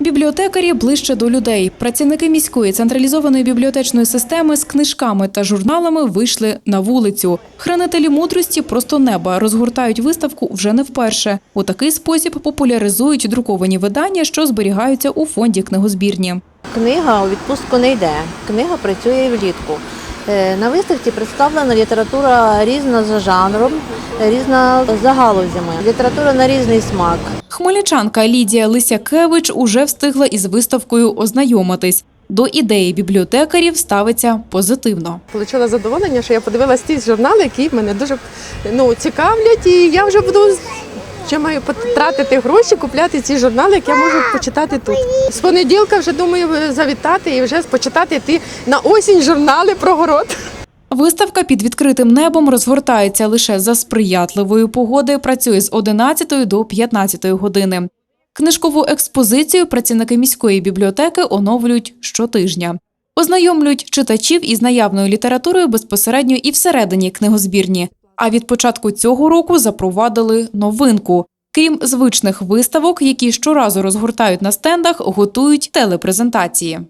Бібліотекарі ближче до людей. Працівники міської централізованої бібліотечної системи з книжками та журналами вийшли на вулицю. Хранителі мудрості просто неба розгортають виставку вже не вперше. У такий спосіб популяризують друковані видання, що зберігаються у фонді книгозбірні. Книга у відпустку не йде. Книга працює влітку. Е, На виставці представлена література різна за жанром, різна за галузями. Література на різний смак. Хмельничанка Лідія Лисякевич уже встигла із виставкою ознайомитись. До ідеї бібліотекарів ставиться позитивно. Отримала задоволення, що я подивилася ті журнали, які мене дуже ну, цікавлять, і я вже буду ще маю потратити гроші, купляти ці журнали, які я можу почитати тут. З понеділка вже думаю завітати і вже почитати ті на осінь журнали про город. Виставка під відкритим небом розгортається лише за сприятливої погоди. Працює з 11 до 15 години. Книжкову експозицію працівники міської бібліотеки оновлюють щотижня. Ознайомлюють читачів із наявною літературою безпосередньо і всередині книгозбірні. А від початку цього року запровадили новинку. Крім звичних виставок, які щоразу розгортають на стендах, готують телепрезентації.